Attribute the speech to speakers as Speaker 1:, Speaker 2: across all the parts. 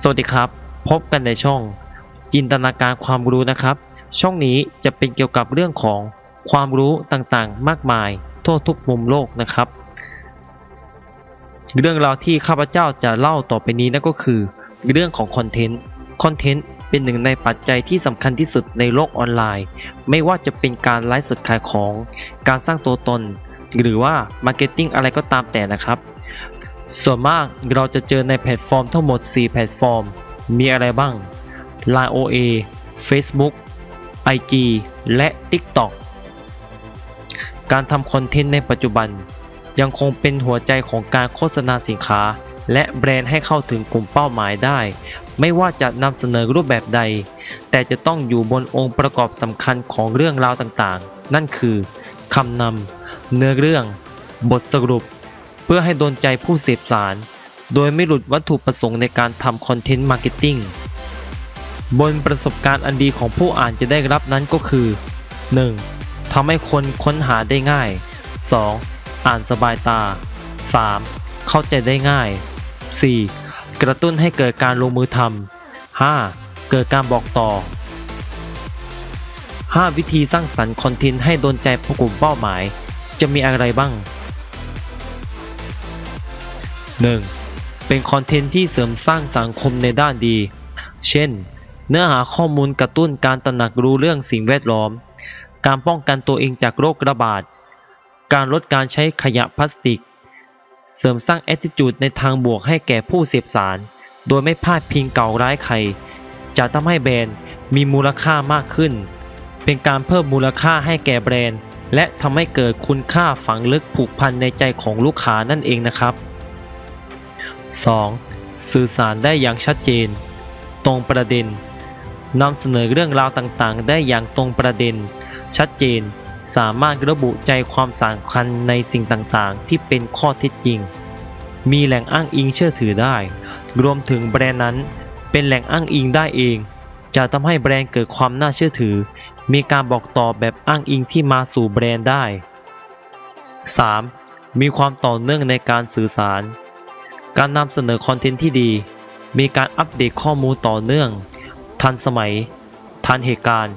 Speaker 1: สวัสดีครับ พบกันในช่อง จินตนาการความรู้นะครับ ช่องนี้จะเป็นเกี่ยวกับเรื่องของความรู้ต่างๆ มากมาย ทั่วทุกมุมโลกนะครับ เรื่องราวที่ข้าพเจ้าจะเล่าต่อไปนี้นั่นก็คือ เรื่องของคอนเทนต์คอนเทนต์เป็นหนึ่งในปัจจัยที่สำคัญที่สุดในโลกออนไลน์ ไม่ว่าจะเป็นการไลฟ์สดขายของ การสร้างตัวตน หรือว่ามาร์เก็ตติ้งอะไรก็ตามแต่นะครับ ส่วนมากเราจะเจอในแพลตฟอร์มทั้งหมด 4 แพลตฟอร์ม มีอะไรบ้าง Line OA Facebook IG และ TikTok การทำคอนเทนต์ในปัจจุบัน ยังคงเป็นหัวใจของการโฆษณาสินค้า และแบรนด์ให้เข้าถึงกลุ่มเป้าหมายได้ ไม่ว่าจะนำเสนอรูปแบบใด แต่จะต้องอยู่บนองค์ประกอบสำคัญของเรื่องราวต่างๆ นั่นคือคำนำเนื้อเรื่อง บทสรุป เพื่อให้โดนใจผู้เสพสาร โดยไม่หลุดวัตถุประสงค์ในการทำคอนเทนต์มาร์เก็ตติ้งบนประสบการณ์อันดีของผู้อ่านจะได้รับนั้นก็คือ 1. ทำให้คนค้นหาได้ง่าย 2. อ่านสบายตา 3. เข้าใจได้ง่าย 4. กระตุ้นให้เกิดการลงมือทำ 5. เกิดการบอกต่อ 5 วิธีสร้างสรรค์คอนเทนต์ให้โดนใจผู้กลุ่มเป้าหมาย จะมีอะไรบ้าง 1. เป็นคอนเทนต์ที่เสริมสร้างสังคมในด้านดี เช่น เนื้อหาข้อมูลกระตุ้นการตระหนักรู้เรื่องสิ่งแวดล้อม การป้องกันตัวเองจากโรคระบาด การลดการใช้ขยะพลาสติก เสริมสร้างแอติจูดในทางบวกให้แก่ผู้เสพสาร โดยไม่พลาดพิงเก่าร้ายใคร จะทำให้แบรนด์มีมูลค่ามากขึ้น เป็นการเพิ่มมูลค่าให้แก่แบรนด์และทำให้เกิดคุณค่าฝังลึกผูกพันในใจของลูกค้านั่นเองนะครับ 2. สื่อสารได้อย่างชัดเจน ตรงประเด็นนำเสนอเรื่องราวต่างๆ ได้อย่างตรงประเด็น ชัดเจน สามารถระบุใจความสำคัญในสิ่งต่างๆ ที่เป็นข้อเท็จจริง มีแหล่งอ้างอิงเชื่อถือได้ รวมถึงแบรนด์นั้น เป็นแหล่งอ้างอิงได้เอง จะทำให้แบรนด์เกิดความน่าเชื่อถือ มีการบอกต่อแบบอ้างอิงที่มาสู่แบรนด์ได้ 3. มีความต่อเนื่องในการสื่อสาร การนำเสนอคอนเทนต์ที่ดี มีการอัปเดตข้อมูลต่อเนื่อง ทันสมัย ทันเหตุการณ์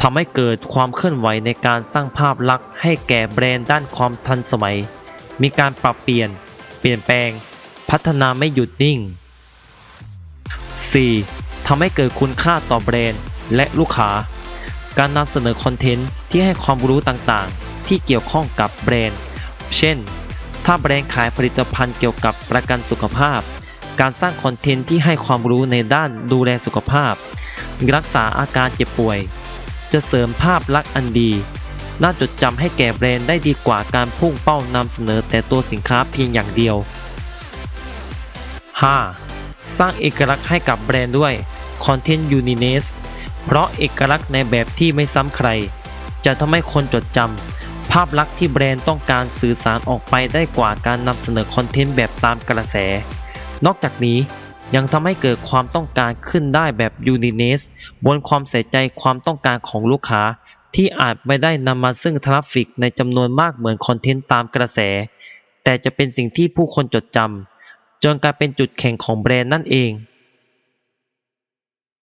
Speaker 1: ทำให้เกิดความเคลื่อนไหวในการสร้างภาพลักษณ์ให้แก่แบรนด์ด้านความทันสมัย มีการปรับเปลี่ยน เปลี่ยนแปลง พัฒนาไม่หยุดนิ่ง 4. ทำให้เกิดคุณค่าต่อแบรนด์และลูกค้า การนำเสนอคอนเทนต์ที่ให้ความรู้ต่างๆ ที่เกี่ยวข้องกับแบรนด์ เช่น ถ้าแบรนด์ขายผลิตภัณฑ์เกี่ยวกับประกันสุขภาพ การสร้างคอนเทนต์ที่ให้ความรู้ในด้านดูแลสุขภาพ รักษาอาการเจ็บป่วย จะเสริมภาพลักษณ์อันดี น่าจดจำให้แก่แบรนด์ได้ดีกว่าการพุ่งเป้านำเสนอแต่ตัวสินค้าเพียงอย่างเดียว 5. สร้างเอกลักษณ์ให้กับแบรนด์ด้วยคอนเทนต์ยูนิเนสเพราะเอกลักษณ์ในแบบที่ไม่ซ้ำใคร จะทำให้คนจดจำ ภาพลักษณ์ที่แบรนด์ต้องการสื่อสารออกไปได้กว่าการนำเสนอคอนเทนต์แบบตามกระแส นอกจากนี้ยังทำให้เกิดความต้องการขึ้นได้แบบยูนิเนสบนความใส่ใจความต้องการของลูกค้า ที่อาจไม่ได้นำมาซึ่งทราฟฟิกในจำนวนมากเหมือนคอนเทนต์ตามกระแส แต่จะเป็นสิ่งที่ผู้คนจดจำจนกลายเป็นจุดแข็งของแบรนด์นั่นเอง